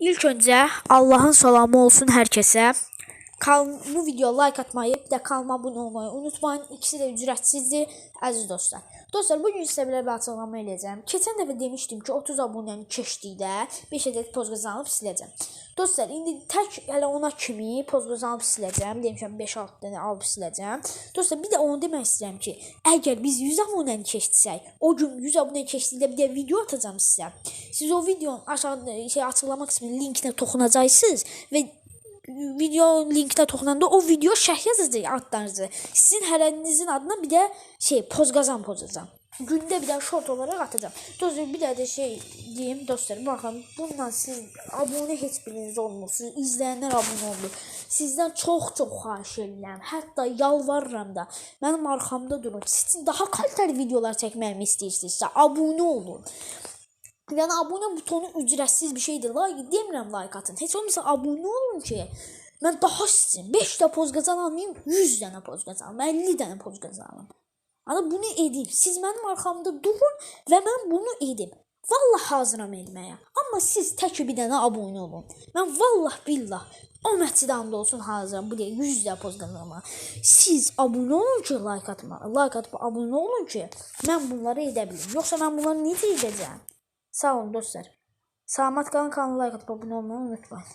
İlk önce Allah'ın salamı olsun herkese. Kal bu videoya like atmayı, bir də kanalıma abunə olmayı unutmayın. İkisi də ücretsizdir, əziz dostlar. Dostlar, bugün sizə belə bir açıqlama eləyəcəm. Keçən dəfə demişdim ki, 30 abunəni keçdikdə 5 ədəd poz qazanıb siləcəm. Dostlar, indi tək hələ ona kimi poz qazanıb siləcəm. Demişəm 5-6 dənə alıb siləcəm. Dostlar, bir də onu demək istəyirəm ki, əgər biz 100 abunəni keçsək, o gün 100 abunə keçdikdə bir də video atacağam sizə. Siz o videonun aşağıda şey açıqlama qisminin linkinə toxunacaqsınız və video linkdə toxunanda o video şərh yazacaq adlarınızı. Sizin hərəninizin adına bir də şey pozqazan pozacağam. Gündə bir də short olaraq atacağam. Dostlar bir də də şey deyim dostlar baxın bununla siz abunə heç biriniz olmursunuz. İzləyənlər abunə oldu. Sizdən çox-çox xahiş edirəm. Hətta yalvarıram da. Mənim arxamda durun. Sizin daha kaliteli videolar çəkməyimi istəyirsinizsə abunə olun. Yəni abunə butonu ücretsiz bir şeydir. Like demirəm like atın. Heç olmasa abunə olun ki, mən daha sizin 5 də poz qazanamayım, 100 dənə poz qazanım, 50 dənə poz qazanım. Ana bunu edim. Siz mənim arxamda durun və mən bunu edim. Vallah hazıram etməyə. Amma siz tək bir dənə abunə olun. Mən vallah billah o məscidəndə olsun hazıram. Bu deyə 100 də poz qazanma. Siz abunə olun ki, like atma. Like atıb abunə olun ki, mən bunları edə bilim. Yoxsa mən bunları necə edəcəm? Sağ olun dostlar. Sağmat kalın kanala like atıp abone olmayı unutmayın.